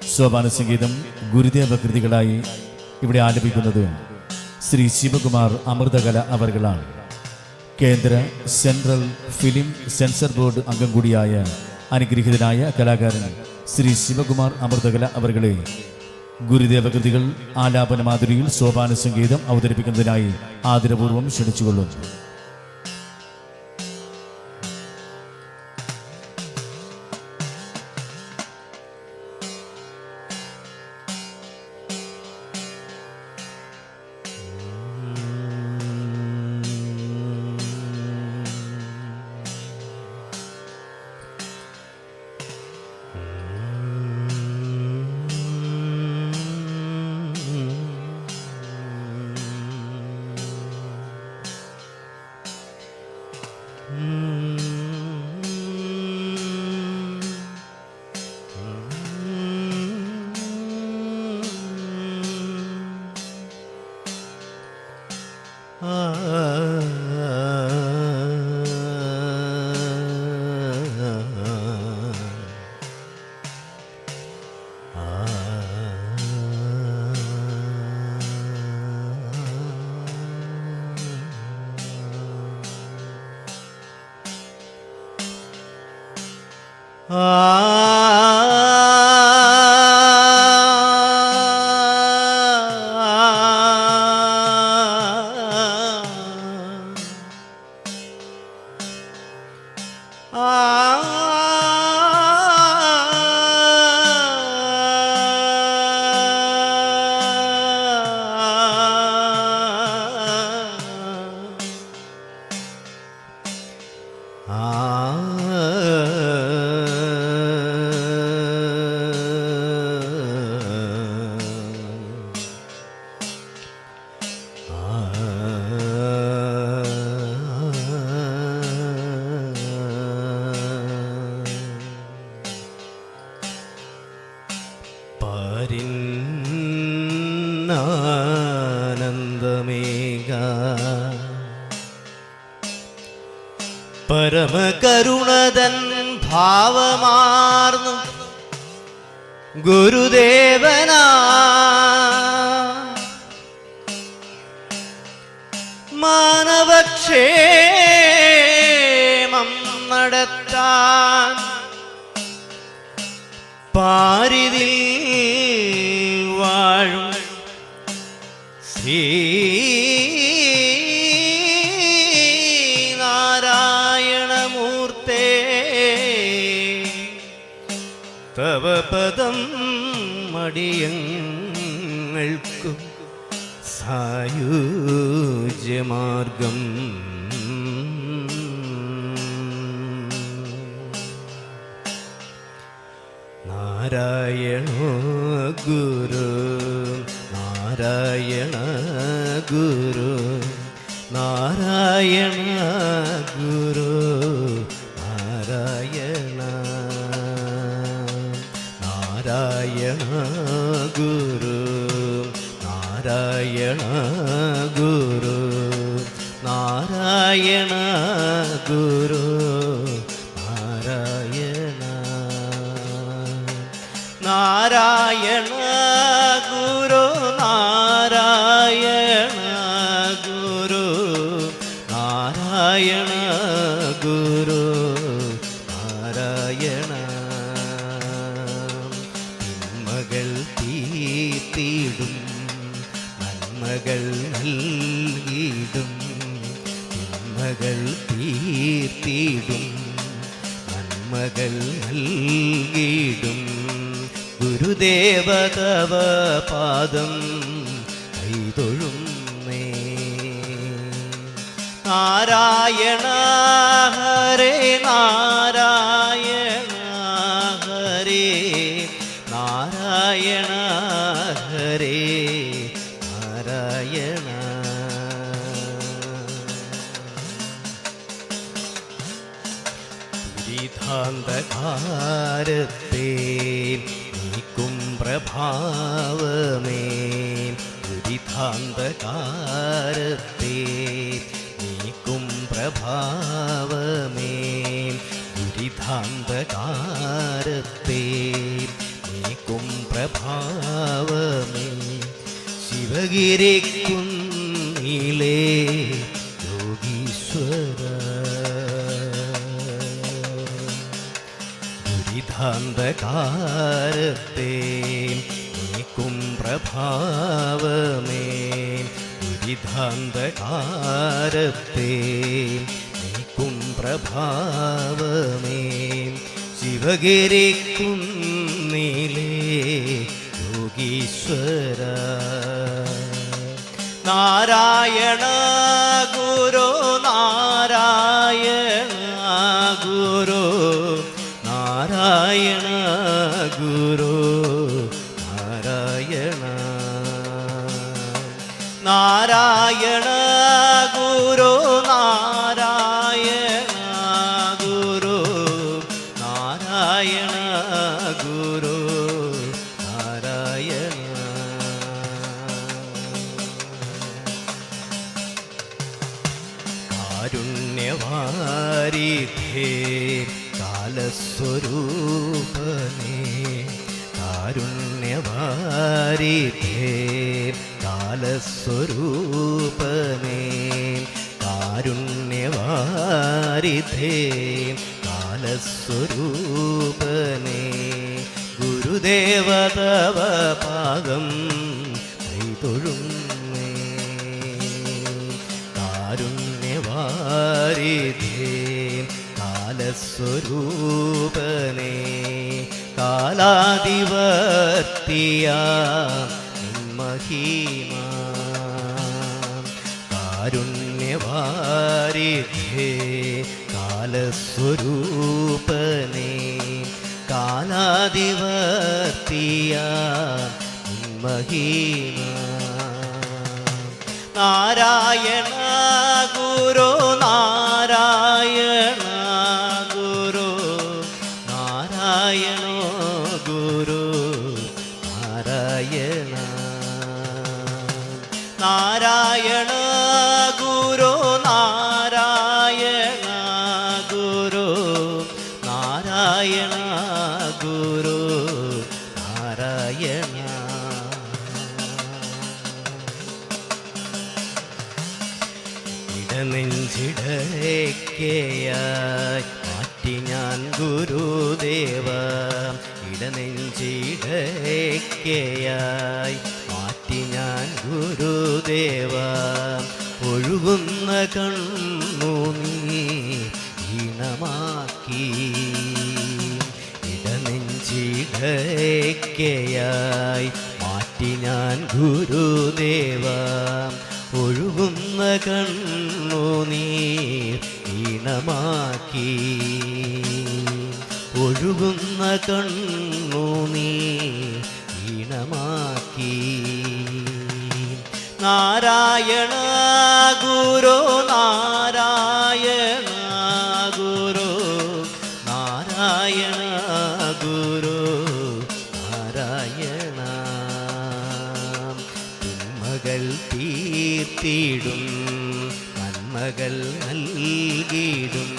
സോപാന സംഗീതം ഗുരുദേവ കൃതികളായി ഇവിടെ ആലപിക്കുന്നത് ശ്രീ ശിവകുമാർ അമൃതകല അവർകളാണ് കേന്ദ്ര സെൻട്രൽ ഫിലിം സെൻസർ ബോർഡ് അംഗം കൂടിയായ അനുഗ്രഹീതനായ കലാകാരൻ ശ്രീ ശിവകുമാർ അമൃതകല അവർകളെ ഗുരുദേവ കൃതികൾ ആലാപന മാധുരിയിൽ സോപാന സംഗീതം അവതരിപ്പിക്കുന്നതിനായി ആദരപൂർവം ക്ഷണിച്ചുകൊള്ളുന്നു. Hmm. പരമകരുണതൻ ഭാവമാർന്നു. ഗുരുദേവനാ. മാനവക്ഷേമം നടത്താൻ പാരിതിൽ വാഴും ശ്രീ പദം മടിയങ്ങൾക്കു സായുജ്യമാർഗം. നാരായണോ ഗുരു നാരായണ ഗുരു നാരായണ ഗുരു. നാരായണ ഗുരു നാരായണ ഗുരു നാരായണ നാരായണ ഗുരു നാരായണ ഗുരു നാരായണ ഗുരു നാരായണ. തിന്മകൾ തീർത്തിടും നന്മകൾ നൽകിയിടും തിന്മകൾ തീർത്തിയിടും നന്മകൾ നൽകിയിടും. ഗുരുദേവതവ പാദം കൈതൊഴുന്നേ. നാരായണ ഹരേ നാരായണ ദുരിതാന്തകാരത്തെ നീക്കും പ്രഭാവമേ. ദുരിതാന്തകാരത്തെ നീക്കും പ്രഭാവമേ. ദുരിതാന്തകാരത്തെ നീക്കും പ്ര പ്രഭാവമേ. ശിവഗിരി ദുരിതാന്തകാരത്തെ നീക്കും പ്രഭാവമേ. ദുരിതാന്തകാരത്തെ നീക്കും പ്രഭാവമേ. ശിവഗിരി കുന്നിലേ യോഗീശ്വര. നാരായണ നാരായണ. നാരായണ ഗുരു നാരായണ ഗുരു. നാരായണ ഗുരു നാരായണ. കാരുണ്യവാരിധേ കാലസ്വരൂപനേ. കാരുണ്യവാരിധേ കാലസ്വരൂപമേ. കാരുണ്യവാരിധേ കാലസ്വരൂപമേ. ഗുരുദേവതവ പാദം കൈതൊഴുന്നേ കാരുണ്യവാരിധേ കാലസ്വരൂപനേ കാലാധിവർത്തിയ മഹീമ കാരുണ്യവാരിധേ കാലസ്വരൂപനേ കാലാധിവർത്തിയ മഹീമ നാരായണ ഗുരു നാരായണ ഗുരു നാരായണ ഗുരു നാരായണ ഗുരു നാരായണ. ഇടനെഞ്ചിടയ്ക്കയായി മാറ്റി ഞാൻ ഗുരുദേവ. ഇടനെഞ്ചിടയ്ക്കയായി മാറ്റി ഞാൻ ഗുരുദേവ ഒഴുകുന്ന കണ്ണു നീ ഈണമാക്കി ഇടനെഞ്ചിടയ്ക്കയായി മാറ്റി ഞാൻ ഗുരുദേവ ഒഴുകുന്ന കണ്ണു നീ ഈണമാക്കി ഒഴുകുന്ന കണ്ണു നീ ഈണമാക്കി നാരായണ ഗുരു നാരായണ ഗുരു നാരായണ ഗുരു നാരായണ. തിന്മകൾ തീർത്തിടും നന്മകൾ നൽകിയിടും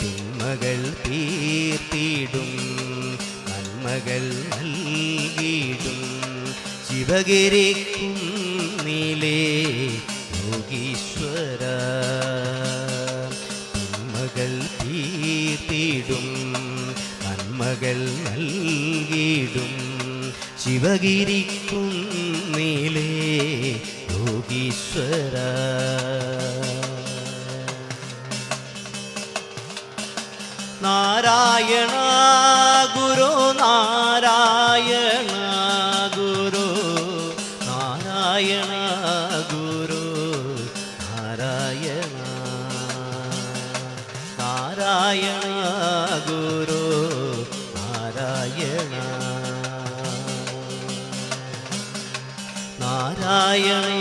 തിന്മകൾ തീർത്തിടും. നന്മകൾ നൽകിയിടും. ശിവഗിരി കുന്നിലേ യോഗീശ്വര. തിന്മകൾ തീർത്തിടും. നന്മകൾ നൽകിയിടും. ശിവഗിരി യോഗീശ്വര. നാരായണ ഗുരു നാരായണ ഗുരു നാരായണ ഗുരു നാരായണ നാരായണ ഗുരു നാരായണ നാരായണ ഗുരു